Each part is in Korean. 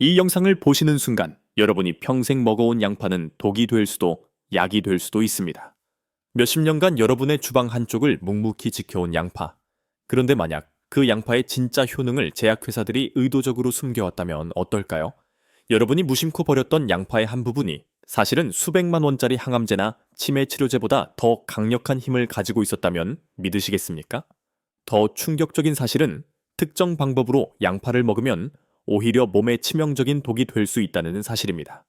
이 영상을 보시는 순간 여러분이 평생 먹어온 양파는 독이 될 수도 약이 될 수도 있습니다. 몇십 년간 여러분의 주방 한쪽을 묵묵히 지켜온 양파. 그런데 만약 그 양파의 진짜 효능을 제약회사들이 의도적으로 숨겨왔다면 어떨까요? 여러분이 무심코 버렸던 양파의 한 부분이 사실은 수백만 원짜리 항암제나 치매 치료제보다 더 강력한 힘을 가지고 있었다면 믿으시겠습니까? 더 충격적인 사실은 특정 방법으로 양파를 먹으면 오히려 몸에 치명적인 독이 될 수 있다는 사실입니다.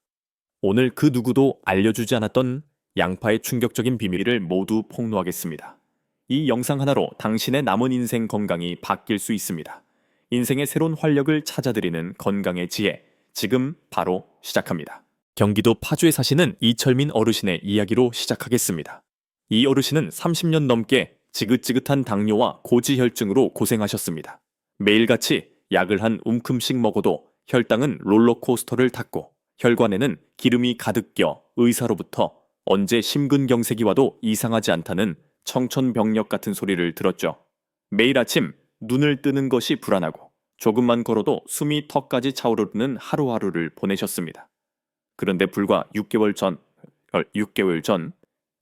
오늘 그 누구도 알려주지 않았던 양파의 충격적인 비밀을 모두 폭로하겠습니다. 이 영상 하나로 당신의 남은 인생 건강이 바뀔 수 있습니다. 인생의 새로운 활력을 찾아드리는 건강의 지혜, 지금 바로 시작합니다. 경기도 파주에 사시는 이철민 어르신의 이야기로 시작하겠습니다. 이 어르신은 30년 넘게 지긋지긋한 당뇨와 고지혈증으로 고생하셨습니다. 매일같이 약을 한 움큼씩 먹어도 혈당은 롤러코스터를 탔고 혈관에는 기름이 가득 껴 의사로부터 언제 심근경색이 와도 이상하지 않다는 청천벽력 같은 소리를 들었죠. 매일 아침 눈을 뜨는 것이 불안하고 조금만 걸어도 숨이 턱까지 차오르는 하루하루를 보내셨습니다. 그런데 불과 6개월 전, 6개월 전,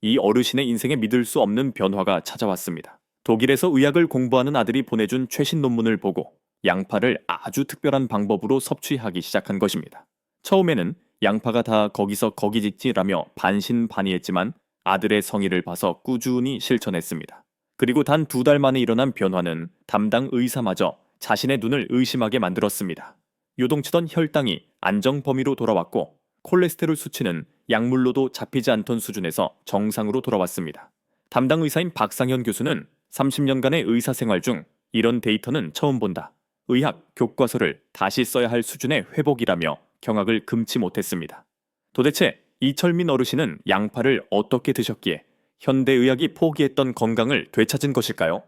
이 어르신의 인생에 믿을 수 없는 변화가 찾아왔습니다. 독일에서 의학을 공부하는 아들이 보내준 최신 논문을 보고 양파를 아주 특별한 방법으로 섭취하기 시작한 것입니다. 처음에는 양파가 다 거기서 거기 짓지라며 반신반의했지만 아들의 성의를 봐서 꾸준히 실천했습니다. 그리고 단 두 달 만에 일어난 변화는 담당 의사마저 자신의 눈을 의심하게 만들었습니다. 요동치던 혈당이 안정 범위로 돌아왔고 콜레스테롤 수치는 약물로도 잡히지 않던 수준에서 정상으로 돌아왔습니다. 담당 의사인 박상현 교수는 30년간의 의사 생활 중 이런 데이터는 처음 본다. 의학 교과서를 다시 써야 할 수준의 회복이라며 경악을 금치 못했습니다. 도대체 이철민 어르신은 양파를 어떻게 드셨기에 현대의학이 포기했던 건강을 되찾은 것일까요?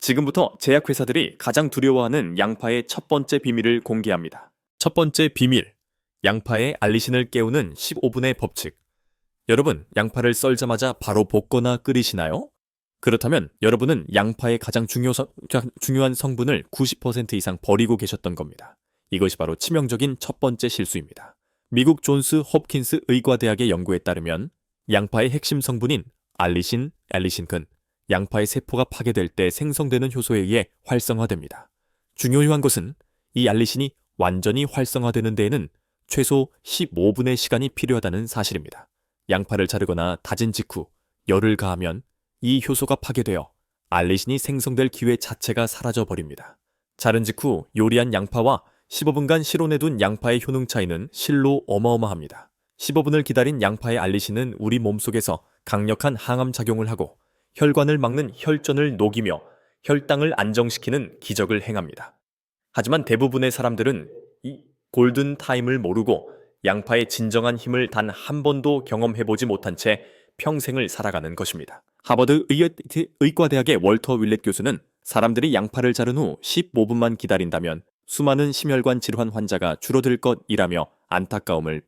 지금부터 제약회사들이 가장 두려워하는 양파의 첫 번째 비밀을 공개합니다. 첫 번째 비밀. 양파의 알리신을 깨우는 15분의 법칙. 여러분, 양파를 썰자마자 바로 볶거나 끓이시나요? 그렇다면 여러분은 양파의 가장 중요 성- 중요한 성분을 90% 이상 버리고 계셨던 겁니다. 이것이 바로 치명적인 첫 번째 실수입니다. 미국 존스 홉킨스 의과대학의 연구에 따르면 양파의 핵심 성분인 알리신, 알리신근, 양파의 세포가 파괴될 때 생성되는 효소에 의해 활성화됩니다. 중요한 것은 이 알리신이 완전히 활성화되는 데에는 최소 15분의 시간이 필요하다는 사실입니다. 양파를 자르거나 다진 직후 열을 가하면 이 효소가 파괴되어 알리신이 생성될 기회 자체가 사라져 버립니다. 자른 직후 요리한 양파와 15분간 실온해둔 양파의 효능 차이는 실로 어마어마합니다. 15분을 기다린 양파의 알리신은 우리 몸속에서 강력한 항암 작용을 하고 혈관을 막는 혈전을 녹이며 혈당을 안정시키는 기적을 행합니다. 하지만 대부분의 사람들은 이 골든 타임을 모르고 양파의 진정한 힘을 단 한 번도 경험해보지 못한 채 평생을 살아가는 것입니다. 하버드 의- 의과대학의 월터 윌렛 교수는 사람들이 양파를 자른 후 15분만 기다린다면 수많은 심혈관 질환 환자가 줄어들 것이라며 안타까움을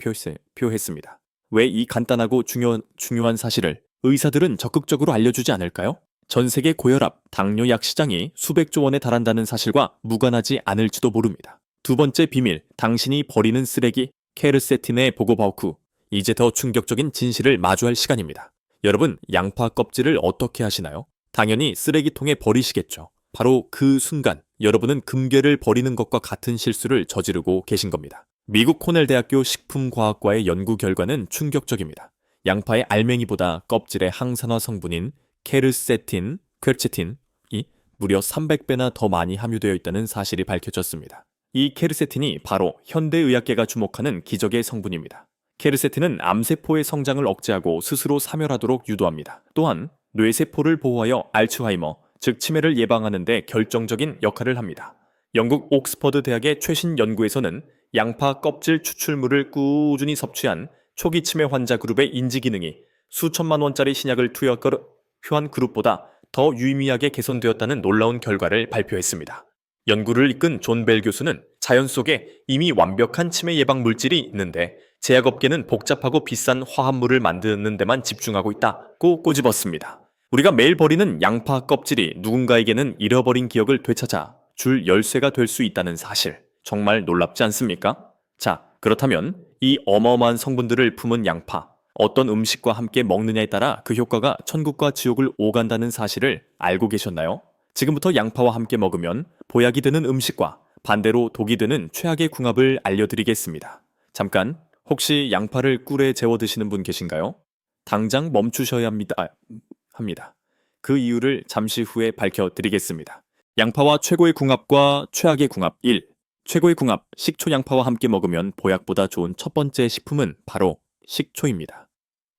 표했습니다. 왜 이 간단하고 중요, 중요한 사실을 의사들은 적극적으로 알려주지 않을까요? 전 세계 고혈압, 당뇨약 시장이 수백조 원에 달한다는 사실과 무관하지 않을지도 모릅니다. 두 번째 비밀, 당신이 버리는 쓰레기, 케르세틴의 보고바우쿠. 이제 더 충격적인 진실을 마주할 시간입니다. 여러분, 양파 껍질을 어떻게 하시나요? 당연히 쓰레기통에 버리시겠죠. 바로 그 순간 여러분은 금괴를 버리는 것과 같은 실수를 저지르고 계신 겁니다. 미국 코넬 대학교 식품과학과의 연구 결과는 충격적입니다. 양파의 알맹이보다 껍질의 항산화 성분인 케르세틴, 퀘르체틴이 무려 300배나 더 많이 함유되어 있다는 사실이 밝혀졌습니다. 이 케르세틴이 바로 현대의학계가 주목하는 기적의 성분입니다. 케르세틴은 암세포의 성장을 억제하고 스스로 사멸하도록 유도합니다. 또한 뇌세포를 보호하여 알츠하이머, 즉 치매를 예방하는 데 결정적인 역할을 합니다. 영국 옥스퍼드 대학의 최신 연구에서는 양파 껍질 추출물을 꾸준히 섭취한 초기 치매 환자 그룹의 인지 기능이 수천만 원짜리 신약을 투여한 그룹보다 더 유의미하게 개선되었다는 놀라운 결과를 발표했습니다. 연구를 이끈 존 벨 교수는 자연 속에 이미 완벽한 치매 예방 물질이 있는데 제약업계는 복잡하고 비싼 화합물을 만드는 데만 집중하고 있다고 꼬집었습니다. 우리가 매일 버리는 양파 껍질이 누군가에게는 잃어버린 기억을 되찾아 줄 열쇠가 될 수 있다는 사실. 정말 놀랍지 않습니까? 자, 그렇다면 이 어마어마한 성분들을 품은 양파, 어떤 음식과 함께 먹느냐에 따라 그 효과가 천국과 지옥을 오간다는 사실을 알고 계셨나요? 지금부터 양파와 함께 먹으면 보약이 되는 음식과 반대로 독이 되는 최악의 궁합을 알려드리겠습니다. 잠깐, 혹시 양파를 꿀에 재워 드시는 분 계신가요? 당장 멈추셔야 합니다. 아, 합니다. 그 이유를 잠시 후에 밝혀드리겠습니다. 양파와 최고의 궁합과 최악의 궁합 1. 최고의 궁합, 식초 양파와 함께 먹으면 보약보다 좋은 첫 번째 식품은 바로 식초입니다.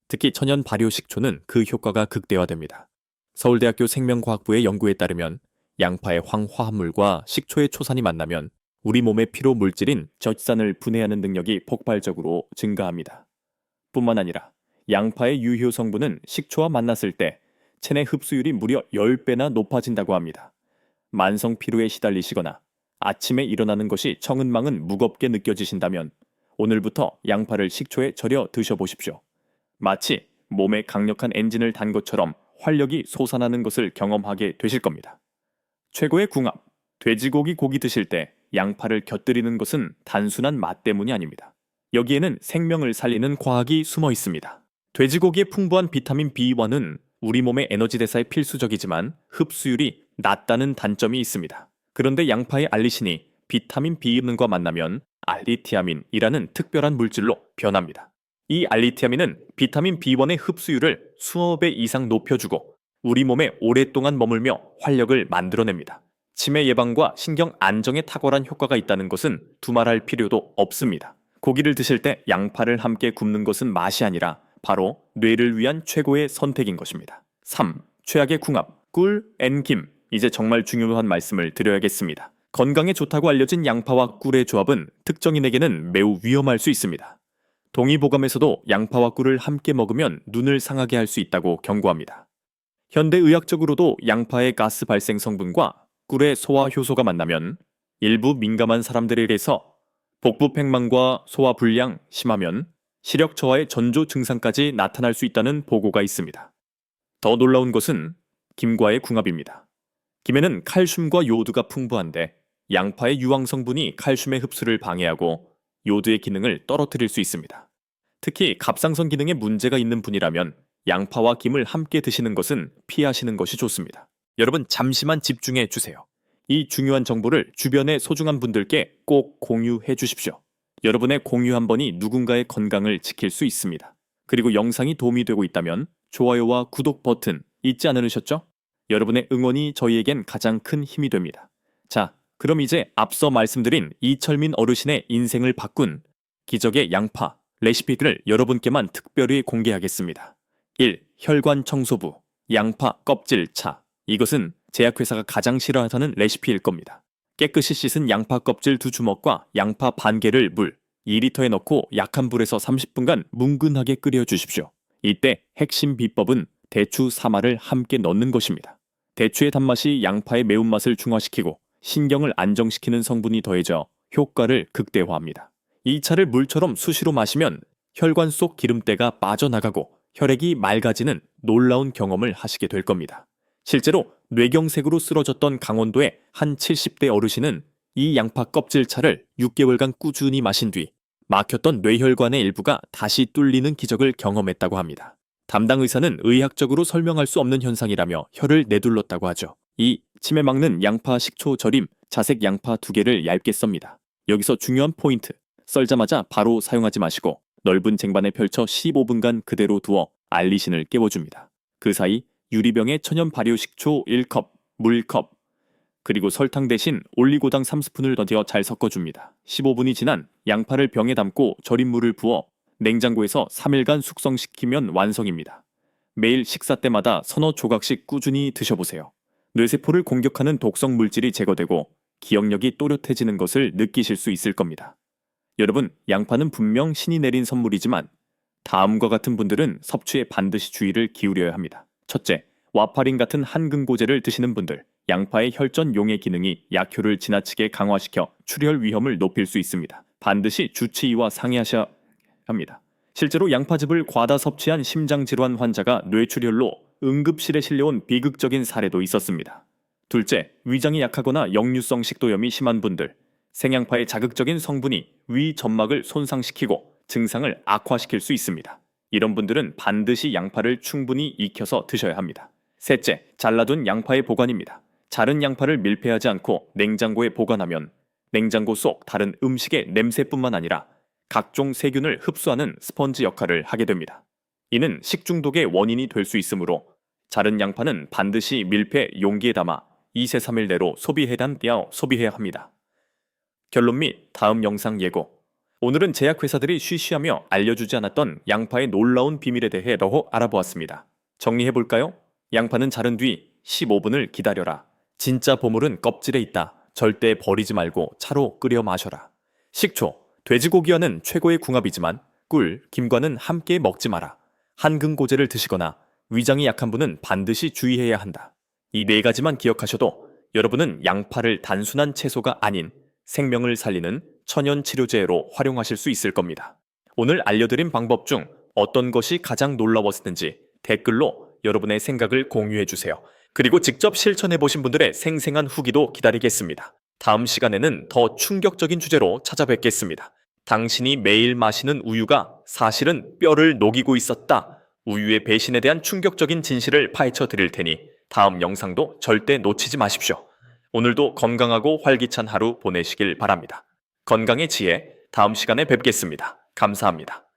특히 천연 발효 식초는 그 효과가 극대화됩니다. 서울대학교 생명과학부의 연구에 따르면 양파의 황화합물과 식초의 초산이 만나면 우리 몸의 피로 물질인 젖산을 분해하는 능력이 폭발적으로 증가합니다. 뿐만 아니라 양파의 유효 성분은 식초와 만났을 때 체내 흡수율이 무려 10배나 높아진다고 합니다. 만성 피로에 시달리시거나 아침에 일어나는 것이 청은망은 무겁게 느껴지신다면 오늘부터 양파를 식초에 절여 드셔보십시오. 마치 몸에 강력한 엔진을 단 것처럼 활력이 솟아나는 것을 경험하게 되실 겁니다. 최고의 궁합. 돼지고기 고기 드실 때 양파를 곁들이는 것은 단순한 맛 때문이 아닙니다. 여기에는 생명을 살리는 과학이 숨어 있습니다. 돼지고기의 풍부한 비타민 B1은 우리 몸의 에너지 대사에 필수적이지만 흡수율이 낮다는 단점이 있습니다. 그런데 양파의 알리신이 비타민 B1과 만나면 알리티아민이라는 특별한 물질로 변합니다. 이 알리티아민은 비타민 B1의 흡수율을 배 이상 높여주고 우리 몸에 오랫동안 머물며 활력을 만들어냅니다. 치매 예방과 신경 안정에 탁월한 효과가 있다는 것은 두말할 필요도 없습니다. 고기를 드실 때 양파를 함께 굽는 것은 맛이 아니라 바로 뇌를 위한 최고의 선택인 것입니다. 3. 최악의 궁합, 꿀, 앤 김. 이제 정말 중요한 말씀을 드려야겠습니다. 건강에 좋다고 알려진 양파와 꿀의 조합은 특정인에게는 매우 위험할 수 있습니다. 동의보감에서도 양파와 꿀을 함께 먹으면 눈을 상하게 할 수 있다고 경고합니다. 현대의학적으로도 양파의 가스 발생 성분과 꿀의 소화 효소가 만나면 일부 민감한 사람들에게서 복부 팽만과 소화 불량 심하면 시력 저하의 전조 증상까지 나타날 수 있다는 보고가 있습니다. 더 놀라운 것은 김과의 궁합입니다. 김에는 칼슘과 요오드가 풍부한데 양파의 유황 성분이 칼슘의 흡수를 방해하고 요드의 기능을 떨어뜨릴 수 있습니다. 특히 갑상선 기능에 문제가 있는 분이라면 양파와 김을 함께 드시는 것은 피하시는 것이 좋습니다. 여러분 잠시만 집중해 주세요. 이 중요한 정보를 주변의 소중한 분들께 꼭 공유해 주십시오. 여러분의 공유 한 번이 누군가의 건강을 지킬 수 있습니다. 그리고 영상이 도움이 되고 있다면 좋아요와 구독 버튼 잊지 않으셨죠? 여러분의 응원이 저희에겐 가장 큰 힘이 됩니다. 자, 그럼 이제 앞서 말씀드린 이철민 어르신의 인생을 바꾼 기적의 양파 레시피를 여러분께만 특별히 공개하겠습니다. 1. 혈관 청소부 양파 껍질 차 이것은 제약회사가 가장 싫어하는 레시피일 겁니다. 깨끗이 씻은 양파 껍질 두 주먹과 양파 반 개를 물 2리터에 넣고 약한 불에서 30분간 뭉근하게 끓여 주십시오. 이때 핵심 비법은 대추 사마를 함께 넣는 것입니다. 대추의 단맛이 양파의 매운맛을 중화시키고 신경을 안정시키는 성분이 더해져 효과를 극대화합니다. 이 차를 물처럼 수시로 마시면 혈관 속 기름때가 빠져나가고 혈액이 맑아지는 놀라운 경험을 하시게 될 겁니다. 실제로 뇌경색으로 쓰러졌던 강원도의 한 70대 어르신은 이 양파 껍질차를 6개월간 꾸준히 마신 뒤 막혔던 뇌혈관의 일부가 다시 뚫리는 기적을 경험했다고 합니다. 담당 의사는 의학적으로 설명할 수 없는 현상이라며 혀를 내둘렀다고 하죠. 이 치매 막는 양파 식초 절임 자색 양파 두 개를 얇게 썹니다. 여기서 중요한 포인트. 썰자마자 바로 사용하지 마시고 넓은 쟁반에 펼쳐 15분간 그대로 두어 알리신을 깨워줍니다. 그 사이 유리병에 천연 발효 식초 1컵, 물컵, 그리고 설탕 대신 올리고당 3스푼을 넣어 잘 섞어줍니다. 15분이 지난 양파를 병에 담고 절인 물을 부어 냉장고에서 3일간 숙성시키면 완성입니다. 매일 식사 때마다 서너 조각씩 꾸준히 드셔보세요. 뇌세포를 공격하는 독성 물질이 제거되고 기억력이 또렷해지는 것을 느끼실 수 있을 겁니다. 여러분, 양파는 분명 신이 내린 선물이지만 다음과 같은 분들은 섭취에 반드시 주의를 기울여야 합니다. 첫째, 와파린 같은 한근고제를 드시는 분들, 양파의 혈전 용해 기능이 약효를 지나치게 강화시켜 출혈 위험을 높일 수 있습니다. 반드시 주치의와 상의하셔야 합니다. 실제로 양파즙을 과다 섭취한 심장질환 환자가 뇌출혈로 응급실에 실려온 비극적인 사례도 있었습니다. 둘째, 위장이 약하거나 역류성 식도염이 심한 분들, 생양파의 자극적인 성분이 위 점막을 손상시키고 증상을 악화시킬 수 있습니다. 이런 분들은 반드시 양파를 충분히 익혀서 드셔야 합니다. 셋째, 잘라둔 양파의 보관입니다. 자른 양파를 밀폐하지 않고 냉장고에 보관하면 냉장고 속 다른 음식의 냄새뿐만 아니라 각종 세균을 흡수하는 스펀지 역할을 하게 됩니다. 이는 식중독의 원인이 될 수 있으므로 자른 양파는 반드시 밀폐 용기에 담아 2세 3일 내로 소비해단 떼어 소비해야 합니다. 결론 및 다음 영상 예고. 오늘은 제약회사들이 쉬쉬하며 알려주지 않았던 양파의 놀라운 비밀에 대해 더 알아보았습니다. 정리해볼까요? 양파는 자른 뒤 15분을 기다려라. 진짜 보물은 껍질에 있다. 절대 버리지 말고 차로 끓여 마셔라. 식초, 돼지고기와는 최고의 궁합이지만 꿀, 김과는 함께 먹지 마라. 한근고제를 드시거나 위장이 약한 분은 반드시 주의해야 한다. 이 네 가지만 기억하셔도 여러분은 양파를 단순한 채소가 아닌 생명을 살리는 천연 치료제로 활용하실 수 있을 겁니다. 오늘 알려드린 방법 중 어떤 것이 가장 놀라웠는지 댓글로 여러분의 생각을 공유해 주세요. 그리고 직접 실천해 보신 분들의 생생한 후기도 기다리겠습니다. 다음 시간에는 더 충격적인 주제로 찾아뵙겠습니다. 당신이 매일 마시는 우유가 사실은 뼈를 녹이고 있었다. 우유의 배신에 대한 충격적인 진실을 파헤쳐 드릴 테니 다음 영상도 절대 놓치지 마십시오. 오늘도 건강하고 활기찬 하루 보내시길 바랍니다. 건강의 지혜, 다음 시간에 뵙겠습니다. 감사합니다.